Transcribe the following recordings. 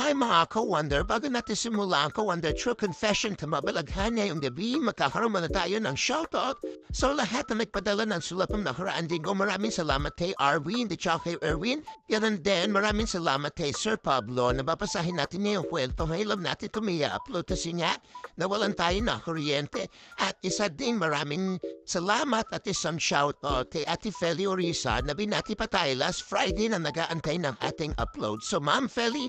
Hi mga ka-wonder, bago natin simulan ang ka-wonder true confession to mabalaghan ngayong gabi, magkakaroon muna tayo ng shoutout sa lahat na nagpadala ng sulat ng nakaraan linggo. Maraming salamat kay Arwin, the tsaka kay Erwin. Yan din, maraming salamat kay Sir Pablo. Nababasahin natin ngayong kwento. Love natin tumia-upload kasi nga nawalan tayo na kuryente. At isa din, maraming salamat at isang shoutout kay Ate Feli Orisa na binati pa tayo last Friday na nag-aantay ng ating upload. So Ma'am Feli,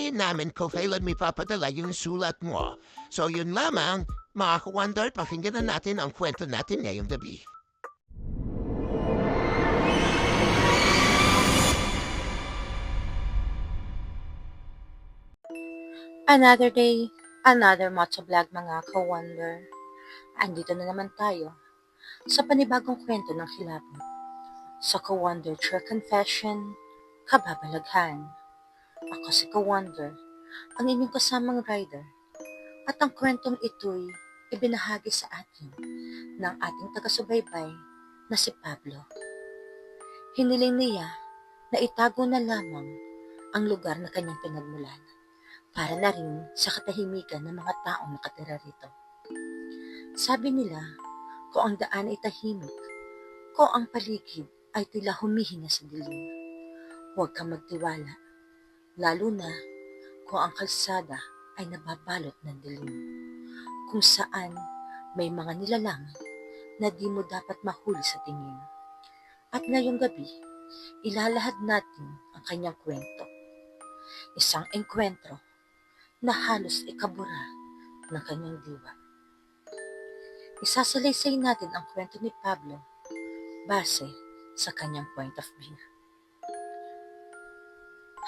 antayin namin kung kailan may papadala yung sulat mo. So yun lamang, mga ka-wonder, pakinggan na natin ang kwento natin ngayong gabi. Another day, another matcha vlog mga ka-wonder. Andito na naman tayo sa panibagong kwento ng kilabot. Sa ka-wonder true confession, kababalaghan. Ako si ka-wonder, ang inyong kasamang rider. At ang kwentong ito'y ibinahagi sa atin ng ating taga-subaybay na si Pablo. Hiniling niya na itago na lamang ang lugar na kanyang pinagmulan para na rin sa katahimikan ng mga taong nakatira rito. Sabi nila, kung ang daan ay tahimik, kung ang paligid ay tila humihinga sa dilim, huwag kang magtiwala, lalo na kung ang kalsada ay nababalot ng dilim, kung saan may mga nilalang na di mo dapat mahuli sa tingin. At ngayong gabi, ilalahad natin ang kanyang kwento. Isang engkwentro na halos ikabura ng kanyang diwa. Isasalaysay natin ang kwento ni Pablo base sa kanyang point of view.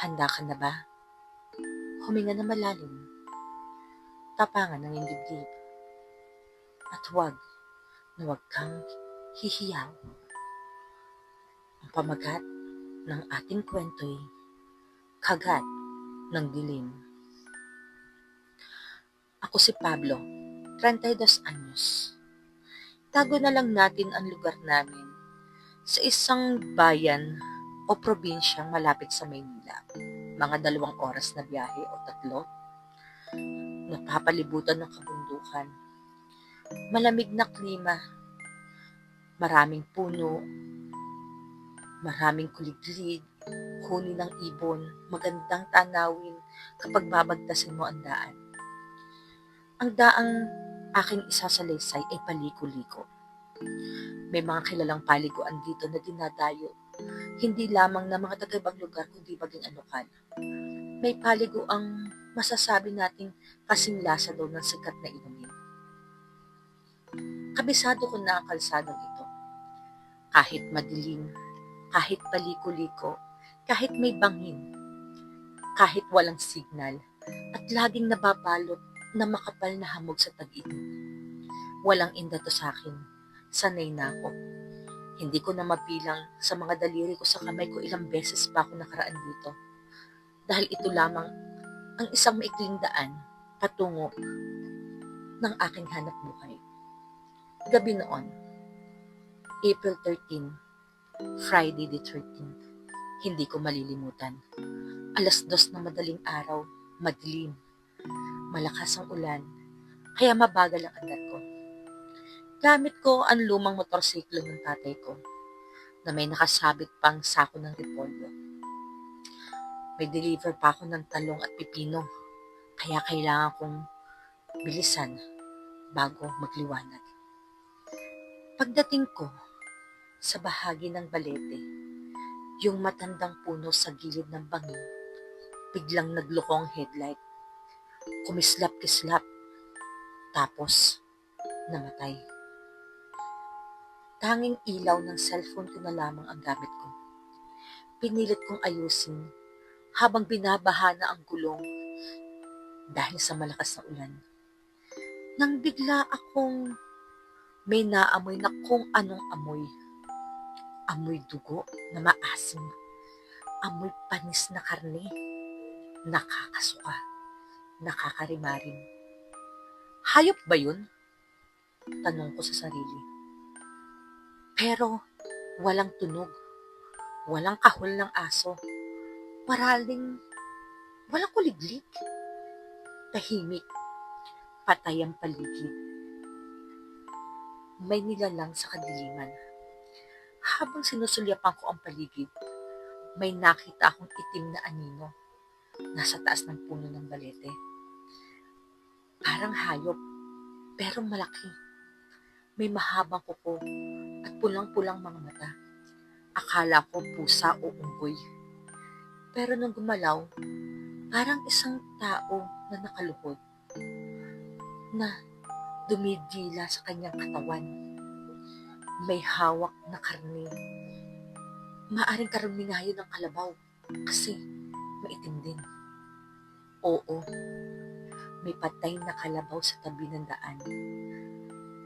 Handa ka na ba? Huminga na malalim. Tapangan ng iyong dibdib. At huwag na huwag kang hihiyaw. Ang pamagat ng ating kwento'y kagat ng dilim. Ako si Pablo, 32 anyos. Tago na lang natin ang lugar namin sa isang bayan o probinsyang malapit sa Maynila. Mga dalawang oras na biyahe o tatlo. Napapalibutan ng kabundukan. Malamig na klima. Maraming puno. Maraming kuliglig. Huni ng ibon. Magandang tanawin kapag babagtasin mo ang daan. Ang daang aking isasalaysay ay paliko-liko. May mga kilalang paliguan dito na dinadayo. Hindi lamang na mga taga-ibang lugar kundi maging anukal. May paligo ang masasabi nating kasing lasa daw ng sikat na inumin. Kabisado ko na ang kalsadang ito. Kahit madilim, kahit paliko-liko, kahit may bangin, kahit walang signal, at laging nababalot na makapal na hamog sa tag-init. Walang inda to sa akin. Sanay na ako. Hindi ko na mabilang sa mga daliri ko sa kamay ko ilang beses pa ako nakaraan dito. Dahil ito lamang ang isang maikling daan patungo ng aking hanap buhay. Gabi noon, April 13, Friday the 13th. Hindi ko malilimutan. Alas dos ng madaling araw, madilim, malakas ang ulan, kaya mabagal ang andar ko. Gamit ko ang lumang motorsiklo ng tatay ko na may nakasabit pang sako ng repolyo. May deliver pa ako ng talong at pipino, kaya kailangan kong bilisan bago magliwanag. Pagdating ko sa bahagi ng balete, yung matandang puno sa gilid ng bangin, biglang naglukong headlight kumislap-kislap, tapos namatay. Tanging ilaw ng cellphone ko na lamang ang gamit ko. Pinilit kong ayusin habang binabaha na ang gulong dahil sa malakas na ulan. Nang bigla akong may naamoy na kung anong amoy. Amoy dugo na maasim. Amoy panis na karne. Nakakasuka nakakarimarim. Hayop ba yun? Tanong ko sa sarili. Pero walang tunog, walang kahol ng aso, paraling Walang kuliglig. Tahimik. Patay ang paligid. May nilalang sa kadiliman. Habang sinusulyapan ko ang paligid, may nakita akong itim na anino. Nasa taas ng puno ng balete. Parang hayop, pero malaki. May mahabang kuko at pulang-pulang mga mata. Akala ko pusa o unggoy. Pero nung gumalaw, parang isang tao na nakaluhod na dumidila sa kanyang katawan. May hawak na karne. Maaring karne nga yun ng kalabaw kasi maitim din. Oo, may patay na kalabaw sa tabi ng daan.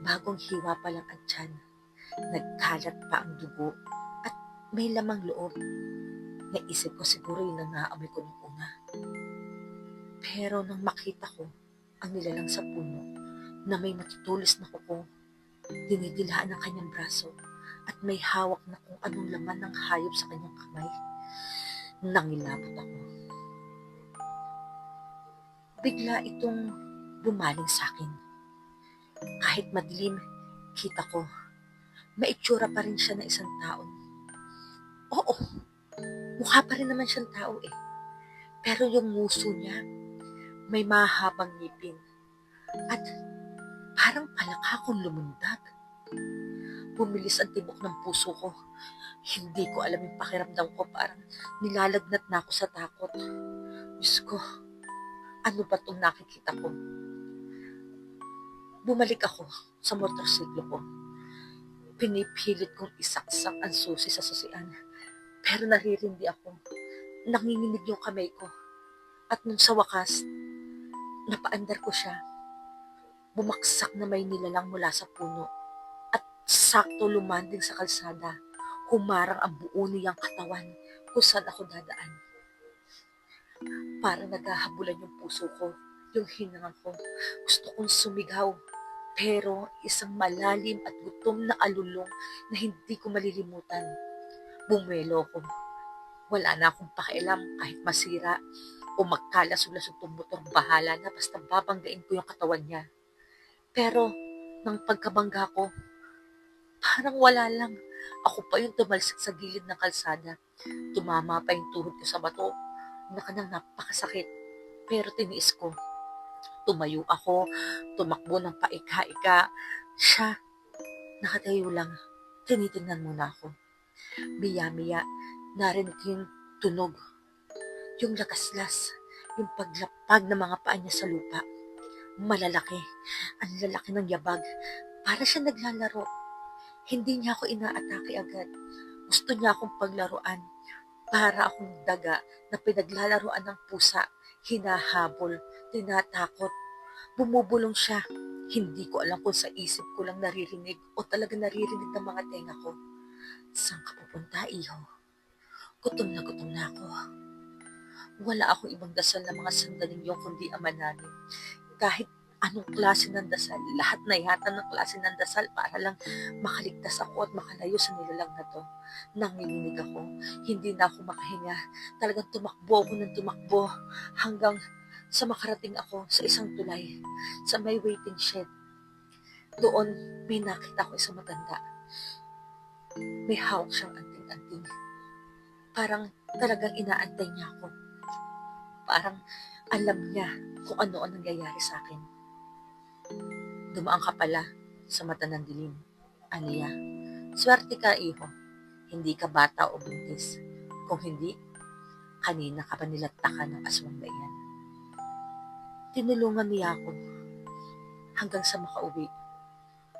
Bagong hiwa pa lang ang tiyan, nagkalat pa ang dugo at may lamang loob. Naisip ko siguro yun ang ko nung una. Pero nang makita ko ang nilalang sa puno na may natutulis na kuko, dinidilaan ang kanyang braso at may hawak na kung anong laman ng hayop sa kanyang kamay. Nangilabot ako. Bigla itong bumaling sa akin. Kahit madilim, kita ko, maitsura pa rin siya na isang tao. Oo, mukha pa rin naman siyang tao eh. Pero yung nguso niya, may mahabang ngipin. At parang palakakong lumundag. Bumilis ang tibok ng puso ko. Hindi ko alam yung pakiramdam ko. Parang nilalagnat na ako sa takot. Diyos ko, ano ba itong nakikita ko? Bumalik ako sa motorsiklo ko. Pinipilit kong isaksak ang susi sa susian. Pero naririndi ako. Nanginginig yung kamay ko. At nung sa wakas, napaandar ko siya. Bumaksak na may nilalang mula sa puno. At sakto lumanding sa kalsada. Humarang ang buo niyang katawan kung saan ako dadaan. Para naghahabulan yung puso ko, yung hinangan ko. Gusto kong sumigaw. Pero isang malalim at gutom na alulong na hindi ko malilimutan. Bumelo ko. Wala na akong pakialam kahit masira o magkalasog-lasog tong motor, bahala na basta babanggain ko yung katawan niya. Pero, nang pagkabangga ko, parang wala lang. Ako pa yung tumalsik sa gilid ng kalsada. Tumama pa yung tuhod ko sa bato. Nakanang napakasakit. Pero tiniis ko. Tumayo ako, tumakbo ng paika-ika. Siya, nakatayo lang. Tinitingnan muna ako. Miya-miya, narinig yung tunog yung lakaslas, yung paglapag ng mga paa niya sa lupa. Malalaki, ang lalaki ng yabag, para siya naglalaro. Hindi niya ako inaatake agad. Gusto niya akong paglaruan. Para akong daga na pinaglalaruan ng pusa, hinahabol, tinatakot. Bumubulong siya. Hindi ko alam kung sa isip ko lang naririnig o talaga naririnig ng mga tenga ko. Saan ka pupunta, iho? Gutom na gutom na ako. Wala akong ibang dasal na mga sandaling yun kundi ama namin. Kahit anong klase ng dasal, lahat na yata ng klase ng dasal para lang makaligtas ako at makalayo sa nilalang na to. Nanginginig ako, hindi na ako makahinga. Talagang tumakbo ako ng tumakbo hanggang sa makarating ako sa isang tulay, sa may waiting shed. Doon, may nakita ko isang matanda. May hawak siyang anting-anting. Parang talagang inaantay niya ako. Parang alam niya kung ano ang nangyayari sa akin. Dumaan ka pala sa mata ng dilim. Aniya, swerte ka, iho. Hindi ka bata o buntis. Kung hindi, kanina ka pa nilatakan ng aswang na iyan. Tinulungan niya ako hanggang sa makauwi.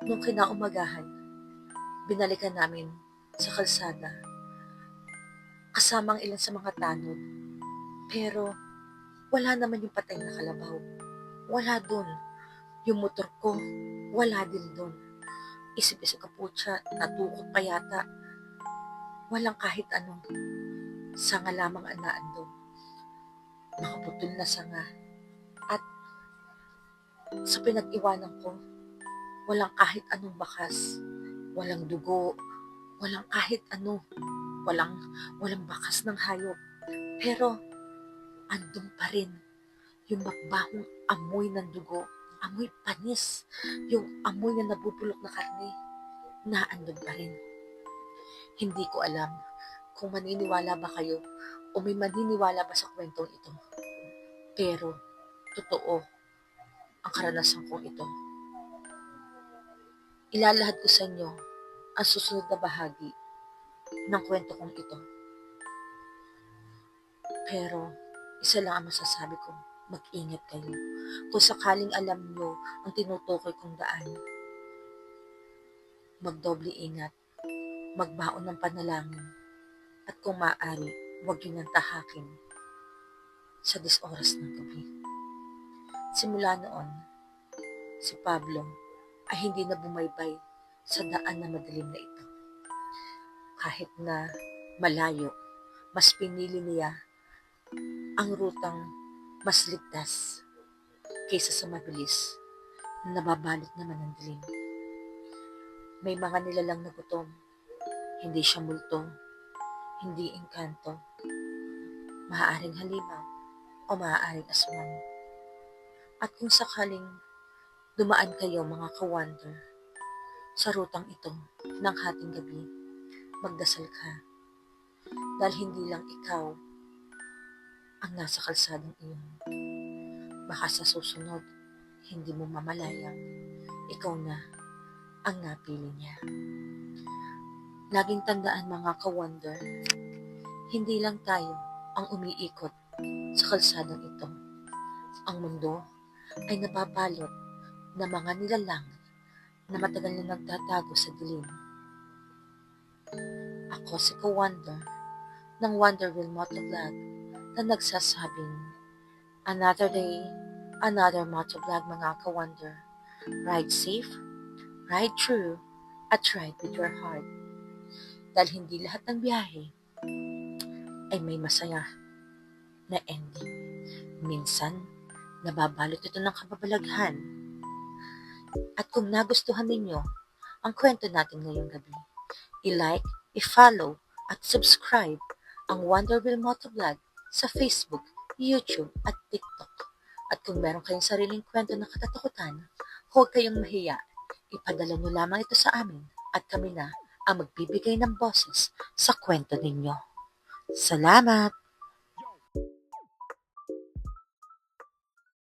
Nung kinaumagahan, binalikan namin sa kalsada kasamang ilan sa mga tanod. Pero wala naman yung patay na kalabaw. Wala dun. Yung motor ko, wala din dun. Isip-isip ka po siya, natukot pa yata. Walang kahit anong sanga lamang ang naandun. Nakaputol na sanga. At sa pinag-iwanan ko, walang kahit anong bakas. Walang dugo. Walang kahit ano. Walang, walang bakas ng hayop. Pero, andun pa rin yung magbahong amoy ng dugo, amoy panis, yung amoy na nabubulok na karne, na andun pa rin. Hindi ko alam kung maniniwala ba kayo o may maniniwala ba sa kwentong ito. Pero, totoo ang karanasan kong ito. Ilalahad ko sa inyo ang susunod na bahagi ng kwento kong ito. Pero, isa lang ang masasabi ko, mag-ingat kayo. Kung sakaling alam nyo ang tinutukoy kong daan, magdoble ingat, magbaon ng panalangin, at kung maaari, huwag yun ang tahakin sa disoras ng gabi. Simula noon, si Pablo ay hindi na bumaybay sa daan na madilim na ito. Kahit na malayo, mas pinili niya ang rutang mas ligtas kaysa sa mabilis na nababalot naman ng dilim. May mga nilalang na gutom, hindi siya multo, hindi engkanto, maaaring halimaw o maaaring aswang. At kung sakaling dumaan kayo mga ka-wonder sa rutang ito ng hating gabi, magdasal ka dahil hindi lang ikaw ang nasa kalsadang iyon. Baka sa susunod, hindi mo mamalayang ikaw na ang napili niya. Laging tandaan mga ka-wonder, hindi lang tayo ang umiikot sa kalsadang ito. Ang mundo ay nababalot na mga nilalang na matagal na nagtatago sa dilim. Ako si Ka-Wonder ng Wonderville Motovlog na nagsasabing Another day, another motovlog mga ka-wonder. Ride safe, ride true, at ride with your heart. Dahil hindi lahat ng biyahe ay may masaya na ending. Minsan, nababalot ito ng kababalaghan. At kung nagustuhan ninyo ang kwento natin ngayong gabi, i-like, i-follow, at subscribe ang Wonderville Motovlog sa Facebook, YouTube, at TikTok. At kung meron kayong sariling kwento na katatakutan, huwag kayong mahiya. Ipadala nyo lamang ito sa amin at kami na ang magbibigay ng boses sa kwento ninyo. Salamat!